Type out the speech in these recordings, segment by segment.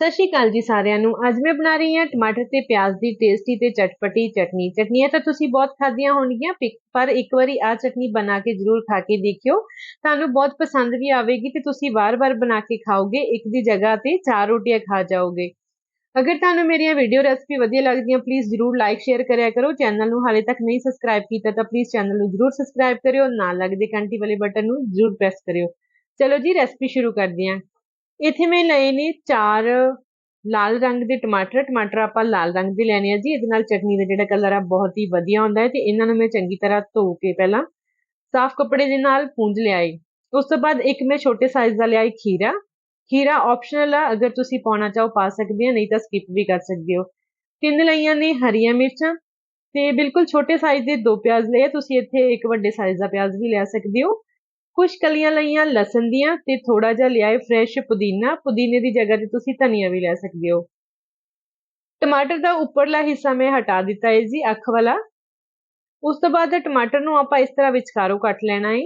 ਸਤਿ ਸ਼੍ਰੀ ਅਕਾਲ ਜੀ ਸਾਰਿਆਂ ਨੂੰ। ਅੱਜ ਮੈਂ ਬਣਾ ਰਹੀ ਹਾਂ ਟਮਾਟਰ ਤੇ ਪਿਆਜ਼ ਦੀ ਟੇਸਟੀ ਤੇ ਚਟਪਟੀ ਚਟਨੀ। ਚਟਨੀਆਂ ਤਾਂ ਤੁਸੀਂ ਬਹੁਤ ਖਾਧੀਆਂ ਹੋਣਗੀਆਂ, ਪਿਕ- ਪਰ ਇੱਕ ਵਾਰੀ ਆ ਚਟਨੀ ਬਣਾ ਕੇ ਜ਼ਰੂਰ ਖਾ ਕੇ ਦੇਖਿਓ। ਤੁਹਾਨੂੰ ਬਹੁਤ ਪਸੰਦ ਵੀ ਆਵੇਗੀ ਤੇ ਤੁਸੀਂ ਵਾਰ-ਵਾਰ ਬਣਾ ਕੇ ਖਾਓਗੇ, ਇੱਕ ਦੀ ਜਗ੍ਹਾ ਤੇ ਚਾਰ ਰੋਟੀਆਂ ਖਾ ਜਾਓਗੇ। ਅਗਰ ਤੁਹਾਨੂੰ ਮੇਰੀਆਂ ਵੀਡੀਓ ਰੈਸਪੀ ਵਧੀਆ ਲੱਗਦੀਆਂ ਪਲੀਜ਼ ਜ਼ਰੂਰ ਲਾਈਕ ਸ਼ੇਅਰ ਕਰਿਆ ਕਰੋ। ਚੈਨਲ ਨੂੰ ਹਾਲੇ ਤੱਕ ਨਹੀਂ ਸਬਸਕ੍ਰਾਈਬ ਕੀਤਾ ਤਾਂ ਪਲੀਜ਼ ਚੈਨਲ ਨੂੰ ਜ਼ਰੂਰ ਸਬਸਕ੍ਰਾਈਬ ਕਰਿਓ। ਨਾਲ ਲੱਗਦੇ ਘੰਟੀ ਵਾਲੇ ਬਟਨ ਨੂੰ ਜ਼ਰੂਰ ਪ੍ਰੈਸ ਕਰਿਓ। ਚਲੋ ਜੀ ਰੈਸਪੀ ਸ਼ੁਰੂ ਕਰਦੇ ਹਾਂ। ਇੱਥੇ ਮੈਂ ਲਏ ਨੇ ਚਾਰ ਲਾਲ ਰੰਗ ਦੇ ਟਮਾਟਰ ਟਮਾਟਰ ਆਪਾਂ ਲਾਲ ਰੰਗ ਦੇ ਲੈਣੇ ਆ ਜੀ, ਇਹਦੇ ਨਾਲ ਚਟਨੀ ਦਾ ਜਿਹੜਾ ਕਲਰ ਆ ਬਹੁਤ ਹੀ ਵਧੀਆ ਹੁੰਦਾ ਹੈ ਤੇ ਇਹਨਾਂ ਨੂੰ ਮੈਂ ਚੰਗੀ ਤਰ੍ਹਾਂ ਧੋ ਕੇ ਪਹਿਲਾਂ ਸਾਫ਼ ਕੱਪੜੇ ਦੇ ਨਾਲ ਪੂੰਝ ਏ। ਉਸ ਤੋਂ ਬਾਅਦ ਇੱਕ ਮੈਂ ਛੋਟੇ ਸਾਈਜ਼ ਦਾ ਲਿਆ ਏ ਖੀਰਾ। ਖੀਰਾ ਆਪਸ਼ਨਲ ਆ, ਅਗਰ ਤੁਸੀਂ ਪਾਉਣਾ ਚਾਹੋ ਪਾ ਸਕਦੇ ਹੋ ਨਹੀਂ ਤਾਂ ਸਕਿਪ ਵੀ ਕਰ ਸਕਦੇ ਹੋ। ਤਿੰਨ ਲਈਆਂ ਨੇ ਹਰੀਆਂ ਮਿਰਚਾਂ ਤੇ ਬਿਲਕੁਲ ਛੋਟੇ ਸਾਈਜ਼ ਦੇ ਦੋ ਪਿਆਜ਼ ਲਏ ਤੁਸੀਂ ਇੱਥੇ ਇੱਕ ਵੱਡੇ ਸਾਈਜ਼ ਦਾ ਪਿਆਜ਼ ਵੀ ਲੈ ਸਕਦੇ ਹੋ। ਕੁਝ ਕਲੀਆਂ ਲਈਆਂ, ਲਸਣ ਦੀਆਂ ਤੇ ਥੋੜਾ ਜਿਹਾ ਲਿਆਏ ਫਰੈਸ਼ ਪੁਦੀਨਾ। ਪੁਦੀਨੇ ਦੀ ਜਗ੍ਹਾ ਤੇ ਤੁਸੀਂ ਧਨੀਆ ਵੀ ਲੈ ਸਕਦੇ ਹੋ। ਟਮਾਟਰ ਦਾ ਉੱਪਰਲਾ ਹਿੱਸਾ ਮੈਂ ਹਟਾ ਦਿੱਤਾ ਹੈ ਜੀ, ਅੱਖ ਵਾਲਾ। ਉਸ ਤੋਂ ਬਾਅਦ ਟਮਾਟਰ ਨੂੰ ਆਪਾਂ ਇਸ ਤਰ੍ਹਾਂ ਵਿਚਕਾਰੋਂ ਕੱਟ ਲੈਣਾ ਹੈ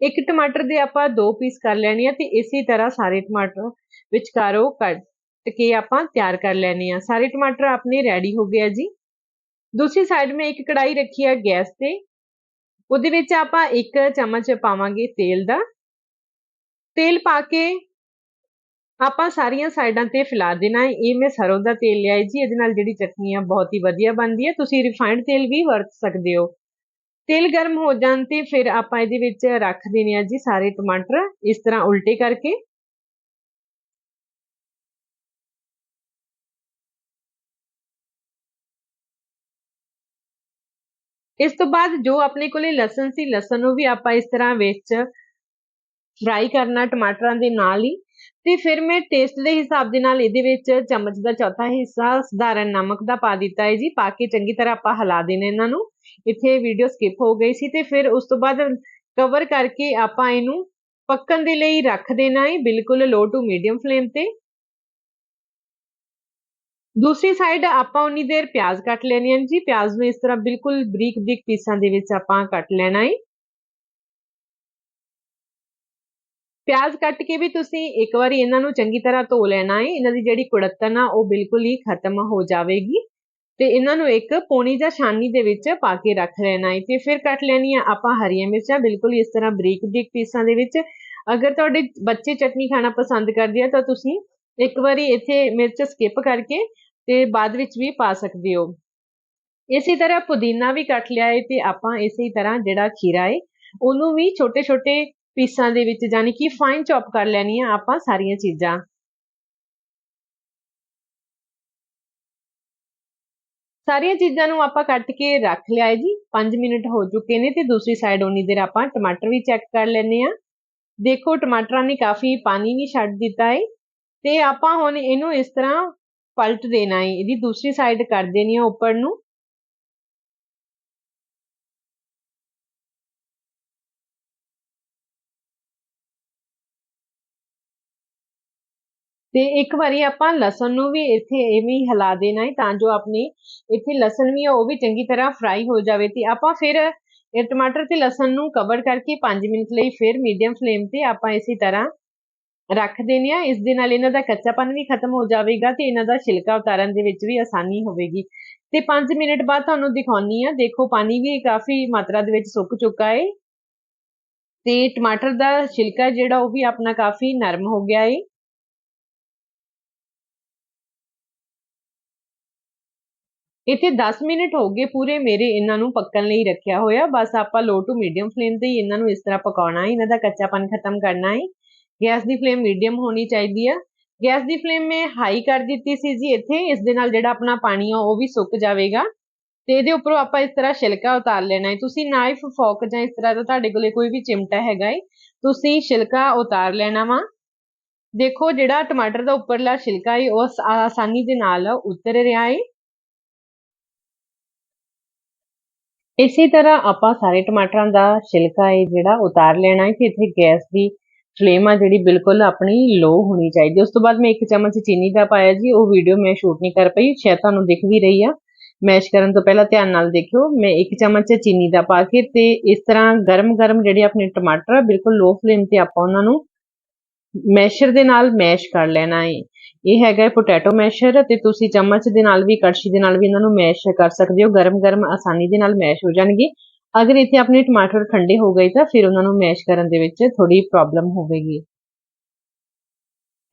ਇੱਕ ਟਮਾਟਰ ਦੇ ਆਪਾਂ ਦੋ ਪੀਸ ਕਰ ਲੈਣੇ ਆ ਤੇ ਇਸੇ ਤਰ੍ਹਾਂ ਸਾਰੇ ਟਮਾਟਰ ਵਿਚਕਾਰੋਂ ਕੱਟ ਕੇ ਆਪਾਂ ਤਿਆਰ ਕਰ ਲੈਣੇ ਆ। ਸਾਰੇ ਟਮਾਟਰ ਆਪਣੇ ਰੈਡੀ ਹੋ ਗਿਆ ਜੀ। ਦੂਸਰੀ ਸਾਈਡ ਮੈਂ ਇੱਕ ਕੜਾਈ ਰੱਖੀ ਆ ਗੈਸ ਤੇ। ਉਹਦੇ ਵਿੱਚ ਆਪਾਂ ਇੱਕ ਚਮਚ ਪਾਵਾਂਗੇ ਤੇਲ ਦਾ। ਤੇਲ ਪਾ ਕੇ ਆਪਾਂ ਸਾਰੀਆਂ ਸਾਈਡਾਂ ਤੇ ਫੈਲਾ ਦੇਣਾ ਹੈ। ਇਹ ਮੈਂ ਸਰੋਂ ਦਾ ਤੇਲ ਲਿਆ ਜੀ। ਇਹਦੇ ਨਾਲ ਜਿਹੜੀ ਚਟਨੀ ਆ ਬਹੁਤ ਹੀ ਵਧੀਆ ਬਣਦੀ ਹੈ। ਤੁਸੀਂ ਰਿਫਾਈਨਡ ਤੇਲ ਵੀ ਵਰਤ ਸਕਦੇ ਹੋ। ਤੇਲ ਗਰਮ ਹੋ ਜਾਣ ਤੇ ਫਿਰ ਆਪਾਂ ਇਹਦੇ ਵਿੱਚ ਰੱਖ ਦੇਣੇ ਆ ਜੀ ਸਾਰੇ ਟਮਾਟਰ। ਇਸ ਤਰ੍ਹਾਂ ਉਲਟੇ ਕਰਕੇ। ਇਸ ਤੋਂ ਬਾਅਦ ਜੋ ਆਪਣੇ ਕੋਲੇ ਲਸਣ ਸੀ, ਲਸਣ ਨੂੰ ਵੀ ਆਪਾਂ ਇਸ ਤਰ੍ਹਾਂ ਵਿੱਚ ਫਰਾਈ ਕਰਨਾ, ਟਮਾਟਰਾਂ ਦੇ ਨਾਲ ਹੀ। ਤੇ ਫਿਰ ਮੈਂ ਟੇਸਟ ਦੇ ਹਿਸਾਬ ਦੇ ਨਾਲ ਇਹਦੇ ਵਿੱਚ ਚਮਚ ਦਾ ਚੌਥਾ ਹਿੱਸਾ, ਸਧਾਰਨ ਨਮਕ ਦਾ ਪਾ ਦਿੱਤਾ ਹੈ ਜੀ, ਪਾ ਕੇ ਚੰਗੀ ਤਰ੍ਹਾਂ ਆਪਾਂ ਹਿਲਾ ਦੇਣਾ ਇਹਨਾਂ ਨੂੰ। ਇੱਥੇ ਵੀਡੀਓ ਸਕਿਪ ਹੋ ਗਈ ਸੀ ਤੇ ਫਿਰ ਉਸ ਤੋਂ ਬਾਅਦ ਕਵਰ ਕਰਕੇ ਆਪਾਂ ਇਹਨੂੰ ਪੱਕਣ ਦੇ ਲਈ ਰੱਖ ਦੇਣਾ ਹੈ, ਬਿਲਕੁਲ ਲੋ ਟੂ ਮੀਡੀਅਮ ਫਲੇਮ ਤੇ। ਦੂਸਰੀ ਸਾਈਡ ਆਪਾਂ ਉਨੀ ਦੇਰ ਪਿਆਜ਼ ਕੱਟ ਲੈਣੀ ਹਨ ਜੀ। ਪਿਆਜ਼ ਨੂੰ ਇਸ ਤਰ੍ਹਾਂ ਬਿਲਕੁਲ ਬਰੀਕ ਬਰੀਕ ਪੀਸਾਂ ਦੇ ਵਿੱਚ ਆਪਾਂ ਕੱਟ ਲੈਣਾ ਹੈ। ਪਿਆਜ਼ ਕੱਟ ਕੇ ਵੀ ਤੁਸੀਂ ਇੱਕ ਵਾਰੀ ਇਹਨਾਂ ਨੂੰ ਚੰਗੀ ਤਰ੍ਹਾਂ ਧੋ ਲੈਣਾ ਹੈ। ਇਹਨਾਂ ਦੀ ਜਿਹੜੀ ਕੁੜੱਤਨ ਆ, ਉਹ ਬਿਲਕੁਲ ਹੀ ਖਤਮ ਹੋ ਜਾਵੇਗੀ। ਤੇ ਇਹਨਾਂ ਨੂੰ ਇੱਕ ਪੋਣੀ ਜਾਂ ਛਾਨੀ ਦੇ ਵਿੱਚ ਪਾ ਕੇ ਰੱਖ ਲੈਣਾ ਹੈ। ਤੇ ਫਿਰ ਕੱਟ ਲੈਣੀ ਆ ਆਪਾਂ ਹਰੀਆਂ ਮਿਰਚਾਂ, ਬਿਲਕੁਲ ਇਸ ਤਰ੍ਹਾਂ ਬਰੀਕ ਬਰੀਕ ਪੀਸਾਂ ਦੇ ਵਿੱਚ। ਅਗਰ ਤੁਹਾਡੇ ਬੱਚੇ ਚਟਨੀ ਖਾਣਾ ਪਸੰਦ ਕਰਦੇ ਆ ਤਾਂ ਤੁਸੀਂ ਇੱਕ ਵਾਰੀ ਇੱਥੇ ਮਿਰਚ ਸਕਿਪ ਕਰਕੇ ਤੇ ਬਾਅਦ ਵਿੱਚ ਵੀ ਪਾ ਸਕਦੇ ਹੋ। ਇਸੇ ਤਰ੍ਹਾਂ ਪੁਦੀਨਾ ਵੀ ਕੱਟ ਲਿਆ ਹੈ ਤੇ ਆਪਾਂ ਇਸੇ ਤਰ੍ਹਾਂ ਜਿਹੜਾ ਖੀਰਾ ਹੈ ਉਹਨੂੰ ਵੀ ਛੋਟੇ-ਛੋਟੇ ਪੀਸਾਂ ਦੇ ਵਿੱਚ ਯਾਨੀ ਕਿ ਫਾਈਨ ਚੌਪ ਕਰ ਲੈਣੀ ਆ ਆਪਾਂ ਸਾਰੀਆਂ ਚੀਜ਼ਾਂ। ਸਾਰੀਆਂ ਚੀਜ਼ਾਂ ਨੂੰ ਆਪਾਂ ਕੱਟ ਕੇ ਰੱਖ ਲਿਆ ਹੈ ਜੀ 5 ਮਿੰਟ ਹੋ ਚੁੱਕੇ ਨੇ ਤੇ ਦੂਸਰੀ ਸਾਈਡ ਉਨੀ ਦੇਰ ਆਪਾਂ ਟਮਾਟਰ ਵੀ ਚੈੱਕ ਕਰ ਲੈਨੇ ਆ। ਦੇਖੋ ਟਮਾਟਰਾਂ ਨੇ ਕਾਫੀ ਪਾਣੀ ਵੀ ਛੱਡ ਦਿੱਤਾ ਹੈ ਤੇ ਆਪਾਂ ਹੁਣ ਇਹਨੂੰ ਇਸ ਤਰ੍ਹਾਂ ਪਲਟ ਦੇਣਾ ਹੈ। ਇਹਦੀ ਦੂਸਰੀ ਸਾਈਡ ਕਰ ਦੇਣੀ ਹੈ ਉੱਪਰ ਨੂੰ। ਤੇ ਇੱਕ ਵਾਰੀ ਆਪਾਂ ਲਸਣ ਨੂੰ ਵੀ ਇੱਥੇ ਐਵੇਂ ਹੀ ਹਿਲਾ ਦੇਣਾ ਹੈ ਤਾਂ ਜੋ ਆਪਣੀ ਇੱਥੇ ਲਸਣ ਵੀ ਉਹ ਵੀ ਚੰਗੀ ਤਰ੍ਹਾਂ ਫਰਾਈ ਹੋ ਜਾਵੇ ਤੇ ਆਪਾਂ ਫਿਰ ਇਹ ਟਮਾਟਰ ਤੇ ਲਸਣ ਨੂੰ ਕਵਰ ਕਰਕੇ 5 ਮਿੰਟ ਲਈ ਫਿਰ ਮੀਡੀਅਮ ਫਲੇਮ ਤੇ ਆਪਾਂ ਇਸੇ ਤਰ੍ਹਾਂ ਰੱਖ ਦੇਣੇ ਆ, ਇਸ ਦੇ ਨਾਲ ਇਹਨਾਂ ਦਾ ਕੱਚਾਪਨ ਵੀ ਖਤਮ ਹੋ ਜਾਵੇਗਾ ਤੇ ਇਹਨਾਂ ਦਾ ਛਿਲਕਾ ਉਤਾਰਨ ਦੇ ਵਿੱਚ ਵੀ ਆਸਾਨੀ ਹੋਵੇਗੀ। ਤੇ 5 ਮਿੰਟ ਬਾਅਦ ਤੁਹਾਨੂੰ ਦਿਖਾਉਣੀ ਆ, ਦੇਖੋ ਪਾਣੀ ਵੀ ਕਾਫੀ ਮਾਤਰਾ ਦੇ ਵਿੱਚ ਸੁੱਕ ਚੁੱਕਾ ਹੈ ਤੇ ਟਮਾਟਰ ਦਾ ਛਿਲਕਾ ਜਿਹੜਾ ਉਹ ਵੀ ਆਪਣਾ ਕਾਫੀ ਨਰਮ ਹੋ ਗਿਆ ਹੈ ਇੱਥੇ 10 ਮਿੰਟ ਹੋ ਗਏ ਪੂਰੇ ਮੇਰੇ ਇਹਨਾਂ ਨੂੰ ਪੱਕਣ ਲਈ ਰੱਖਿਆ ਹੋਇਆ, ਬਸ ਆਪਾਂ ਲੋ ਟੂ ਮੀਡੀਅਮ ਫਲੇਮ ਤੇ ਇਹਨਾਂ ਨੂੰ ਇਸ ਤਰ੍ਹਾਂ ਪਕਾਉਣਾ ਹੈ ਇਹਨਾਂ ਦਾ ਕੱਚਾਪਨ ਖਤਮ ਕਰਨਾ ਹੈ ਗੈਸ ਦੀ ਫਲੇਮ ਮੀਡੀਅਮ ਹੋਣੀ ਚਾਹੀਦੀ ਹੈ ਗੈਸ ਦੀ ਫਲੇਮ ਮੈਂ ਹਾਈ ਕਰ ਦਿੱਤੀ ਸੀ ਜੀ ਇੱਥੇ, ਇਸ ਦੇ ਨਾਲ ਜਿਹੜਾ ਆਪਣਾ ਪਾਣੀ ਆ ਉਹ ਵੀ ਸੁੱਕ ਜਾਵੇਗਾ। ਤੇ ਇਹਦੇ ਉੱਪਰੋਂ ਆਪਾਂ ਇਸ ਤਰ੍ਹਾਂ ਛਿਲਕਾ ਉਤਾਰ ਲੈਣਾ ਹੈ। ਤੁਸੀਂ ਨਾਈਫ ਫੋਕ ਜਾਂ ਇਸ ਤਰ੍ਹਾਂ ਦਾ ਤੁਹਾਡੇ ਕੋਲੇ ਕੋਈ ਵੀ ਚਿਮਟਾ ਹੈਗਾ ਹੈ, ਤੁਸੀਂ ਛਿਲਕਾ ਉਤਾਰ ਲੈਣਾ ਵਾ। ਦੇਖੋ ਜਿਹੜਾ ਟਮਾਟਰ ਦਾ ਉੱਪਰਲਾ ਛਿਲਕਾ ਹੈ, ਉਹ ਆਸਾਨੀ ਦੇ ਨਾਲ ਉਤਰ ਰਿਹਾ ਹੈ। ਇਸੇ ਤਰ੍ਹਾਂ ਆਪਾਂ ਸਾਰੇ ਟਮਾਟਰਾਂ ਦਾ ਛਿਲਕਾ ਹੈ ਜਿਹੜਾ ਉਤਾਰ ਲੈਣਾ ਹੈ, ਤੇ ਇੱਥੇ ਗੈਸ ਦੀ ਫਲੇਮ ਆ ਜਿਹੜੀ ਬਿਲਕੁਲ ਆਪਣੀ ਲੋ ਹੋਣੀ ਚਾਹੀਦੀ ਉਸ ਤੋਂ ਬਾਅਦ ਮੈਂ ਇੱਕ ਚਮਚ ਚੀਨੀ ਦਾ ਪਾਇਆ ਜੀ। ਉਹ ਵੀਡੀਓ ਮੈਂ ਸ਼ੂਟ ਨਹੀਂ ਕਰ ਪਈ। ਸ਼ਾਇਦ ਤੁਹਾਨੂੰ ਦਿਖ ਵੀ ਰਹੀ ਆ। ਮੈਸ਼ ਕਰਨ ਤੋਂ ਪਹਿਲਾਂ ਧਿਆਨ ਨਾਲ ਦੇਖਿਓ। ਮੈਂ ਇੱਕ ਚਮਚ ਚੀਨੀ ਦਾ ਪਾ ਕੇ ਤੇ ਇਸ ਤਰ੍ਹਾਂ ਗਰਮ-ਗਰਮ ਜਿਹੜੇ ਆਪਣੇ ਟਮਾਟਰ ਆ, ਬਿਲਕੁਲ ਲੋ ਫਲੇਮ ਤੇ ਆਪਾਂ ਉਹਨਾਂ ਨੂੰ ਮੈਸ਼ਰ ਦੇ ਨਾਲ ਮੈਸ਼ ਕਰ ਲੈਣਾ ਹੈ ਇਹ ਹੈਗਾ ਪੋਟੈਟੋ ਮੈਸ਼ਰ ਤੇ ਤੁਸੀਂ ਚਮਚ ਦੇ ਨਾਲ ਵੀ, ਕੜਛੀ ਦੇ ਨਾਲ ਵੀ ਇਹਨਾਂ ਨੂੰ ਮੈਸ਼ ਕਰ ਸਕਦੇ ਹੋ। ਗਰਮ-ਗਰਮ ਆਸਾਨੀ ਦੇ ਨਾਲ ਮੈਸ਼ ਹੋ ਜਾਣਗੇ। ਅਗਰ ਇੱਥੇ ਆਪਣੇ ਟਮਾਟਰ ਠੰਡੇ ਹੋ ਗਏ ਤਾਂ ਫਿਰ ਉਹਨਾਂ ਨੂੰ ਮੈਸ਼ ਕਰਨ ਦੇ ਵਿੱਚ ਥੋੜੀ ਪ੍ਰੋਬਲਮ ਹੋਵੇਗੀ।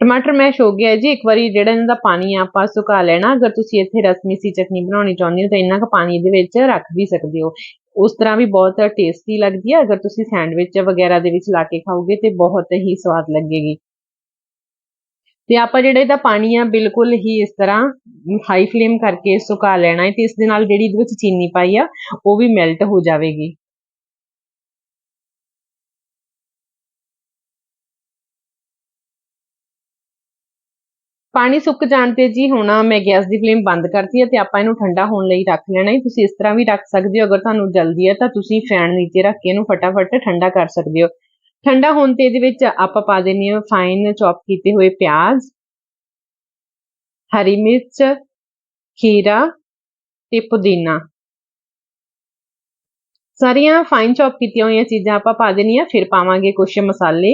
ਟਮਾਟਰ ਮੈਸ਼ ਹੋ ਗਿਆ ਜੀ, ਇੱਕ ਵਾਰੀ ਜਿਹੜਾ ਇਹਨਾਂ ਦਾ ਪਾਣੀ ਆ, ਆਪਾਂ ਸੁਕਾ ਲੈਣਾ। ਅਗਰ ਤੁਸੀਂ ਇੱਥੇ ਰਸਮੀਸੀ ਚਟਨੀ ਬਣਾਉਣੀ ਚਾਹੁੰਦੇ ਹੋ ਤਾਂ ਇੰਨਾ ਕੁ ਪਾਣੀ ਦੇ ਵਿੱਚ ਰੱਖ ਵੀ ਸਕਦੇ ਹੋ। ਉਸ ਤਰ੍ਹਾਂ ਵੀ ਬਹੁਤ ਟੇਸਟੀ ਲੱਗਦੀ ਹੈ ਅਗਰ ਤੁਸੀਂ ਸੈਂਡਵਿਚ ਵਗੈਰਾ ਦੇ ਵਿੱਚ ਲਾ ਕੇ ਖਾਓਗੇ ਤੇ ਬਹੁਤ ਹੀ ਸਵਾਦ ਲੱਗੇਗੀ। ਤੇ ਆਪਾਂ ਜਿਹੜਾ ਇਹਦਾ ਪਾਣੀ ਆ, ਬਿਲਕੁਲ ਹੀ ਇਸ ਤਰ੍ਹਾਂ ਹਾਈ ਫਲੇਮ ਕਰਕੇ ਸੁਕਾ ਲੈਣਾ ਹੈ ਤੇ ਇਸ ਦੇ ਨਾਲ ਜਿਹੜੀ ਇਹਦੇ ਵਿੱਚ ਚੀਨੀ ਪਾਈ ਆ, ਉਹ ਵੀ ਮੈਲਟ ਹੋ ਜਾਵੇਗੀ। ਪਾਣੀ ਸੁੱਕ ਜਾਣ ਤੇ ਜੀ ਹੁਣ ਮੈਂ ਗੈਸ ਦੀ ਫਲੇਮ ਬੰਦ ਕਰਤੀ ਹੈ ਤੇ ਆਪਾਂ ਇਹਨੂੰ ਠੰਡਾ ਹੋਣ ਲਈ ਰੱਖ ਲੈਣਾ ਹੈ। ਤੁਸੀਂ ਇਸ ਤਰ੍ਹਾਂ ਵੀ ਰੱਖ ਸਕਦੇ ਹੋ, ਅਗਰ ਤੁਹਾਨੂੰ ਜਲਦੀ ਹੈ ਤਾਂ ਤੁਸੀਂ ਫੈਨ ਨੀਚੇ ਰੱਖ ਕੇ ਇਹਨੂੰ ਫਟਾਫਟ ਠੰਡਾ ਕਰ ਸਕਦੇ ਹੋ। ਠੰਡਾ ਹੋਣ ਤੇ ਇਹਦੇ ਵਿੱਚ ਆਪਾਂ ਪਾ ਦੇਣੀ ਹੈ ਫਾਈਨ ਚੌਪ ਕੀਤੇ ਹੋਏ ਪਿਆਜ਼, ਹਰੀ ਮਿਰਚ, ਖੀਰਾ ਤੇ ਪੁਦੀਨਾ। ਸਾਰੀਆਂ ਫਾਈਨ ਚੌਪ ਕੀਤੀਆਂ ਹੋਈਆਂ ਚੀਜ਼ਾਂ ਆਪਾਂ ਪਾ ਦੇਣੀਆਂ ਫਿਰ ਪਾਵਾਂਗੇ ਕੁਝ ਮਸਾਲੇ।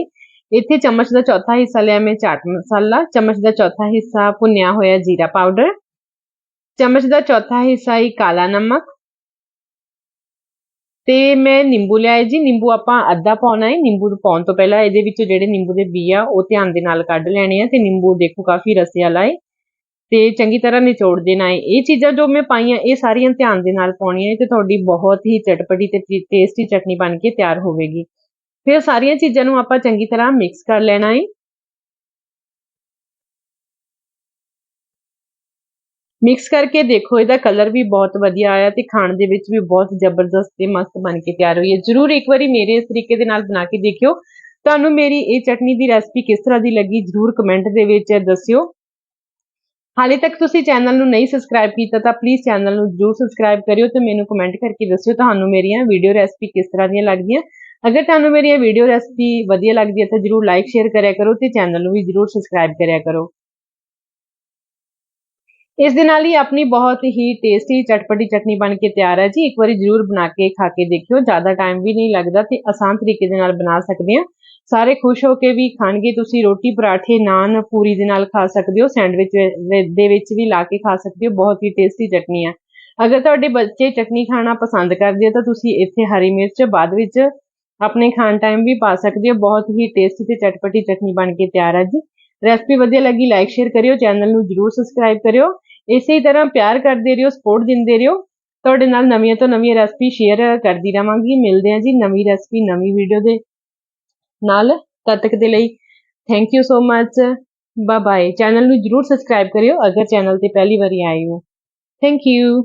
ਇੱਥੇ ਚਮਚ ਦਾ ਚੌਥਾ ਹਿੱਸਾ ਲਿਆ ਮੈਂ ਚਾਟ ਮਸਾਲਾ, ਚਮਚ ਦਾ ਚੌਥਾ ਹਿੱਸਾ ਭੁੰਨਿਆ ਹੋਇਆ ਜੀਰਾ ਪਾਊਡਰ, ਚਮਚ ਦਾ ਚੌਥਾ ਹਿੱਸਾ ਹੀ ਕਾਲਾ ਨਮਕ ਤੇ ਮੈਂ ਨਿੰਬੂ ਲਿਆ ਜੀ। ਨਿੰਬੂ ਆਪਾਂ ਅੱਧਾ ਪਾਉਣਾ ਹੈ ਨਿੰਬੂ ਪਾਉਣ ਤੋਂ ਪਹਿਲਾਂ ਇਹਦੇ ਵਿੱਚ ਜਿਹੜੇ ਨਿੰਬੂ ਦੇ ਬੀ ਆ, ਉਹ ਧਿਆਨ ਦੇ ਨਾਲ ਕੱਢ ਲੈਣੇ ਆ ਤੇ ਨਿੰਬੂ ਦੇਖੋ ਕਾਫੀ ਰਸੇ ਵਾਲਾ ਹੈ ਤੇ ਚੰਗੀ ਤਰ੍ਹਾਂ ਨਿਚੋੜ ਦੇਣਾ ਹੈ ਇਹ ਚੀਜ਼ਾਂ ਜੋ ਮੈਂ ਪਾਈਆਂ, ਇਹ ਸਾਰੀਆਂ ਧਿਆਨ ਦੇ ਨਾਲ ਪਾਉਣੀਆਂ ਤੇ ਤੁਹਾਡੀ ਬਹੁਤ ਹੀ ਚਟਪਟੀ ਤੇ ਟੇਸਟੀ ਚਟਨੀ ਬਣ ਕੇ ਤਿਆਰ ਹੋਵੇਗੀ। ਫਿਰ ਸਾਰੀਆਂ ਚੀਜ਼ਾਂ ਨੂੰ ਆਪਾਂ ਚੰਗੀ ਤਰ੍ਹਾਂ ਮਿਕਸ ਕਰ ਲੈਣਾ ਹੈ ਮਿਕਸ ਕਰਕੇ ਦੇਖੋ, ਇਹਦਾ ਕਲਰ ਵੀ ਬਹੁਤ ਵਧੀਆ ਆਇਆ ਤੇ ਖਾਣ ਦੇ ਵਿੱਚ ਵੀ ਬਹੁਤ ਜ਼ਬਰਦਸਤ ਤੇ ਮਸਤ ਬਣ ਕੇ ਤਿਆਰ ਹੋਈ ਹੈ। ਜਰੂਰ ਇੱਕ ਵਾਰੀ ਮੇਰੇ ਇਸ ਤਰੀਕੇ ਦੇ ਨਾਲ ਬਣਾ ਕੇ ਦੇਖਿਓ। ਤੁਹਾਨੂੰ ਮੇਰੀ ਇਹ ਚਟਨੀ ਦੀ ਰੈਸਪੀ ਕਿਸ ਤਰ੍ਹਾਂ ਦੀ ਲੱਗੀ ਜਰੂਰ ਕਮੈਂਟ ਦੇ ਵਿੱਚ ਦੱਸਿਓ। ਹਾਲੇ ਤੱਕ ਤੁਸੀਂ ਚੈਨਲ ਨੂੰ ਨਹੀਂ ਸਬਸਕ੍ਰਾਈਬ ਕੀਤਾ ਤਾਂ ਪਲੀਜ਼ ਚੈਨਲ ਨੂੰ ਜਰੂਰ ਸਬਸਕ੍ਰਾਈਬ ਕਰਿਓ ਤੇ ਮੈਨੂੰ ਕਮੈਂਟ ਕਰਕੇ ਦੱਸਿਓ ਤੁਹਾਨੂੰ ਮੇਰੀਆਂ ਵੀਡੀਓ ਰੈਸਪੀ ਕਿਸ ਤਰ੍ਹਾਂ ਦੀਆਂ ਲੱਗਦੀਆਂ। ਅਗਰ ਤੁਹਾਨੂੰ ਮੇਰੀ ਇਹ ਵੀਡੀਓ ਰੈਸਪੀ ਵਧੀਆ ਲੱਗਦੀ ਹੈ ਤਾਂ ਜਰੂਰ ਲਾਈਕ ਸ਼ੇਅਰ ਕਰਿਆ ਕਰੋ ਤੇ ਚੈਨਲ ਨੂੰ ਵੀ ਜਰੂਰ ਸਬਸਕ੍ਰਾਈਬ ਕਰਿਆ ਕਰੋ। ਇਸ ਦੇ ਨਾਲ ਹੀ ਆਪਣੀ ਬਹੁਤ ਹੀ ਟੇਸਟੀ ਚਟਪਟੀ ਚਟਨੀ ਬਣ ਕੇ ਤਿਆਰ ਹੈ ਜੀ। ਇੱਕ ਵਾਰੀ ਜਰੂਰ ਬਣਾ ਕੇ ਖਾ ਕੇ ਦੇਖਿਓ। ਜ਼ਿਆਦਾ ਟਾਈਮ ਵੀ ਨਹੀਂ ਲੱਗਦਾ ਤੇ ਆਸਾਨ ਤਰੀਕੇ ਦੇ ਨਾਲ ਬਣਾ ਸਕਦੇ ਆ ਸਾਰੇ ਖੁਸ਼ ਹੋ ਕੇ ਵੀ ਖਾਣਗੇ। ਤੁਸੀਂ ਰੋਟੀ ਪਰਾਠੇ ਨਾਨ ਪੂਰੀ ਦੇ ਨਾਲ ਖਾ ਸਕਦੇ ਹੋ। ਸੈਂਡਵਿਚ ਦੇ ਵਿੱਚ ਵੀ ਲਾ ਕੇ ਖਾ ਸਕਦੇ ਹੋ। ਬਹੁਤ ਹੀ ਟੇਸਟੀ ਚਟਨੀ ਆ ਅਗਰ ਤੁਹਾਡੇ ਬੱਚੇ ਚਟਨੀ ਖਾਣਾ ਪਸੰਦ ਕਰਦੇ ਆ ਤਾਂ ਤੁਸੀਂ ਇੱਥੇ ਹਰੀ ਮਿਰਚ ਬਾਅਦ ਵਿੱਚ ਆਪਣੇ ਖਾਣ ਟਾਈਮ ਵੀ ਪਾ ਸਕਦੇ ਹੋ। ਬਹੁਤ ਹੀ ਟੇਸਟੀ ਤੇ ਚਟਪਟੀ ਚਟਨੀ ਬਣ ਕੇ ਤਿਆਰ ਹੈ ਜੀ। ਰੈਸਪੀ ਵਧੀਆ ਲੱਗੀ ਲਾਈਕ ਸ਼ੇਅਰ ਕਰਿਓ। ਚੈਨਲ ਨੂੰ ਜਰੂਰ ਸਬਸਕ੍ਰਾਈਬ ਕਰਿਓ। ਇਸੇ ਤਰ੍ਹਾਂ ਪਿਆਰ ਕਰਦੇ ਰਹੋ ਸਪੋਰਟ ਦਿੰਦੇ ਰਹੋ। ਤੁਹਾਡੇ ਨਾਲ ਨਵੀਆਂ ਤੋਂ ਨਵੀਆਂ ਰੈਸਪੀ ਸ਼ੇਅਰ ਕਰਦੀ ਰਵਾਂਗੀ ਮਿਲਦੇ ਹਾਂ ਜੀ ਨਵੀਂ ਰੈਸਪੀ ਨਵੀਂ ਵੀਡੀਓ ਦੇ ਨਾਲ ਤਦ ਤੱਕ ਦੇ ਲਈ। Thank you so much bye bye channel ਨੂੰ ਜਰੂਰ ਸਬਸਕ੍ਰਾਈਬ ਕਰਿਓ ਅਗਰ ਚੈਨਲ ਤੇ ਪਹਿਲੀ ਵਾਰੀ ਆਏ ਹੋ। Thank you